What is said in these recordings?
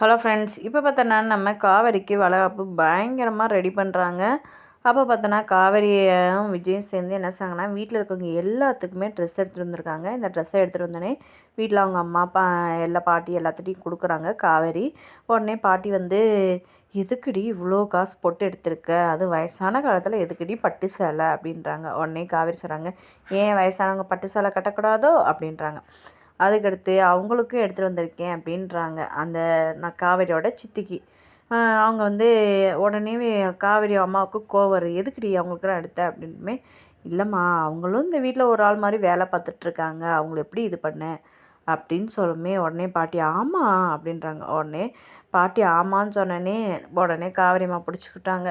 Hello friends இப்போ பார்த்தோன்னா நம்ம காவேரிக்கு வளகாப்பு பயங்கரமாக ரெடி பண்ணுறாங்க அப்போ பார்த்தோன்னா காவேரியும் விஜயும் சேர்ந்து என்ன சொன்னாங்கன்னா வீட்டில் இருக்கவங்க எல்லாத்துக்குமே ட்ரெஸ் எடுத்துகிட்டு வந்திருக்காங்க. இந்த ட்ரெஸ்ஸை எடுத்துகிட்டு வந்தோடனே வீட்டில் அவங்க அம்மா அப்பா எல்லா பாட்டி எல்லாத்துட்டையும் கொடுக்குறாங்க காவேரி. உடனே பாட்டி வந்து எதுக்குடி இவ்வளோ காசு போட்டு எடுத்திருக்க? அது வயசான காலத்தில் எதுக்குடி பட்டு சேலை? அப்படின்றாங்க. உடனே காவேரி சொல்கிறாங்க ஏன் வயசானவங்க பட்டு சேலை கட்டக்கூடாதோ? அப்படின்றாங்க. அதுக்கடுத்து அவங்களுக்கும் எடுத்துகிட்டு வந்திருக்கேன் அப்படின்றாங்க. அந்த நான் காவேரியோட சித்திக்கு. அவங்க வந்து உடனே காவேரி அம்மாவுக்கு கோவர் எதுக்குடி அவங்களுக்குலாம் எடுத்த? அப்படின்னுமே. இல்லைம்மா அவங்களும் இந்த வீட்டில் ஒரு ஆள் மாதிரி வேலை பார்த்துட்ருக்காங்க. அவங்கள எப்படி இது பண்ண? அப்படின்னு சொல்லுமே. உடனே பாட்டி ஆமாம் அப்படின்றாங்க. உடனே பாட்டி ஆமான்னு சொன்னோடனே உடனே காவேரி அம்மா பிடிச்சிக்கிட்டாங்க.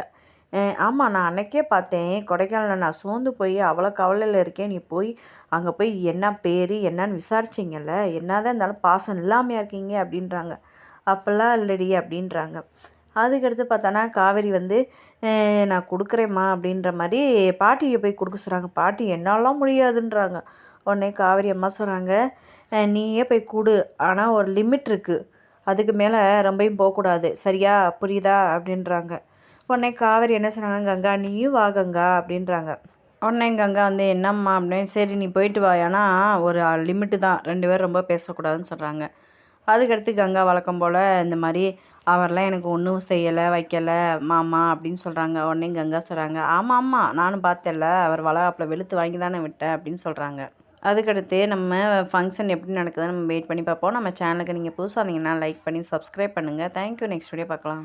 ஆமாம் நான் அன்னைக்கே பார்த்தேன். கொடைக்கானலில் நான் சோர்ந்து போய் அவ்வளோ கவலையில் இருக்கேன். நீ போய் அங்கே போய் என்ன பேர் என்னன்னு விசாரிச்சிங்கல்ல? என்னதான் இருந்தாலும் பாசம் இல்லாமையா இருக்கீங்க அப்படின்றாங்க. அப்போல்லாம் இல்லடி அப்படின்றாங்க. அதுக்கடுத்து பார்த்தோன்னா காவேரி வந்து நான் கொடுக்குறேம்மா அப்படின்ற மாதிரி பாட்டியை போய் கொடுக்க சொல்கிறாங்க பாட்டி என்னாலாம் முடியாதுன்றாங்க. உடனே காவேரி அம்மா சொல்கிறாங்க நீயே போய் கொடு. ஆனால் ஒரு லிமிட் இருக்குது அதுக்கு மேலே ரொம்பையும் போகக்கூடாது. சரியா? புரியுதா? அப்படின்றாங்க. உடனே காவேரி என்ன சொன்னாங்க? கங்கா நீயும் வா கங்கா அப்படின்றாங்க. உடனே கங்கா வந்து என்னம்மா? அப்படின்னு சரி நீ போயிட்டு வா. ஏன்னா ஒரு லிமிட்டு தான். ரெண்டு பேரும் ரொம்ப பேசக்கூடாதுன்னு சொல்கிறாங்க அதுக்கடுத்து கங்கா வழக்கம் போல் இந்த மாதிரி அவர்லாம் எனக்கு ஒன்றும் செய்யலை வைக்கலை மாமா அப்படின்னு சொல்கிறாங்க உடனே கங்கா சொல்கிறாங்க ஆமாம் ஆமாம் நானும் பார்த்தேன்ல. அவர் வளகாப்பில் வெளுத்து வாங்கி தானே விட்டேன் அப்படின்னு சொல்கிறாங்க அதுக்கடுத்து நம்ம ஃபங்க்ஷன் எப்படி நடக்குதுன்னு நம்ம வெயிட் பண்ணி பார்ப்போம். நம்ம சேனலுக்கு நீங்கள் புதுசாக இருந்தீங்கன்னா லைக் பண்ணி சப்ஸ்கிரைப் பண்ணுங்கள் தேங்க்யூ நெக்ஸ்ட் வீடியோ பார்க்கலாம்.